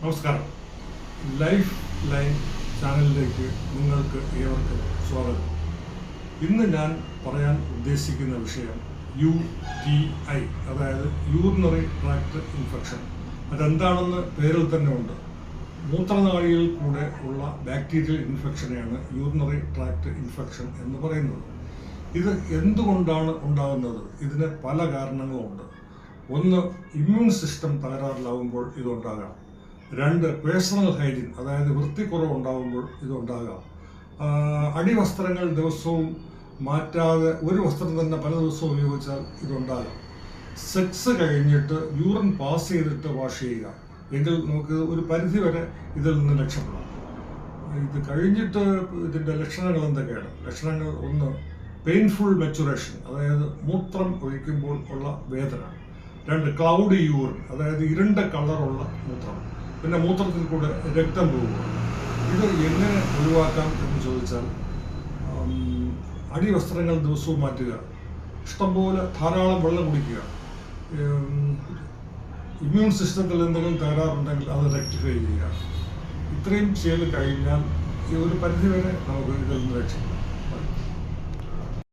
നമസ്കാരം. Life line ചാനലിലേക്ക് നിങ്ങൾക്ക് ഏവർക്കും സ്വാഗതം. ഇന്ന് ഞാൻ പറയാൻ ഉദ്ദേശിക്കുന്ന വിഷയം യു ടി ഐ അതായത് യൂറിനറി ട്രാക്ട് ഇൻഫെക്ഷൻ. അതെന്താണെന്ന് പേരിൽ തന്നെ ഉണ്ട്. മൂത്രനാളിയിൽ കൂടെ ഉള്ള ബാക്ടീരിയൽ ഇൻഫെക്ഷനെയാണ് യൂറിനറി ട്രാക്ട് ഇൻഫെക്ഷൻ എന്ന് പറയുന്നത്. ഇത് എന്തുകൊണ്ടാണ് ഉണ്ടാകുന്നത്? ഇതിന് പല കാരണങ്ങളുണ്ട്. ഒന്ന് ഇമ്മ്യൂൺ സിസ്റ്റം തകരാറിലാവുമ്പോൾ ഇതുണ്ടാകാം. രണ്ട് പേഴ്സണൽ ഹൈജീൻ അതായത് വൃത്തിക്കുറവ് ഉണ്ടാകുമ്പോൾ ഇതുണ്ടാകാം അടിവസ്ത്രങ്ങൾ ദിവസവും മാറ്റാതെ ഒരു വസ്ത്രം തന്നെ പല ദിവസവും ഉപയോഗിച്ചാൽ ഇതുണ്ടാകാം. സെക്സ് കഴിഞ്ഞിട്ട് യൂറിൻ പാസ് ചെയ്തിട്ട് വാഷ് ചെയ്യുക. എങ്കിൽ നമുക്ക് ഒരു പരിധി വരെ ഇതിൽ നിന്ന് രക്ഷപ്പെടാം. ഇത് കഴിഞ്ഞിട്ട് ഇതിന്റെ ലക്ഷണങ്ങൾ എന്തൊക്കെയാണ്? ലക്ഷണങ്ങൾ ഒന്ന് പെയിൻഫുൾ മെച്ചുറേഷൻ അതായത് മൂത്രം ഒഴിക്കുമ്പോൾ ഉള്ള വേദന. രണ്ട് ക്ലൗഡി യൂറിൻ അതായത് ഇരുണ്ട കളറുള്ള മൂത്രം. പിന്നെ മൂത്രത്തിൽ കൂടെ രക്തം പോവുക. ഇത് എങ്ങനെ ഒഴിവാക്കാം എന്ന് ചോദിച്ചാൽ അടിവസ്ത്രങ്ങൾ ദിവസവും മാറ്റുക. ഇഷ്ടംപോലെ ധാരാളം വെള്ളം കുടിക്കുക. ഇമ്മ്യൂൺ സിസ്റ്റത്തിൽ എന്തെങ്കിലും തകരാറുണ്ടെങ്കിൽ അത് റെക്ടിഫൈ ചെയ്യുക. ഇത്രയും ചെയ്ത് കഴിഞ്ഞാൽ ഈ ഒരു പരിധിവരെ നമുക്ക് ഇതിൽ നിന്ന് രക്ഷപ്പെടാം.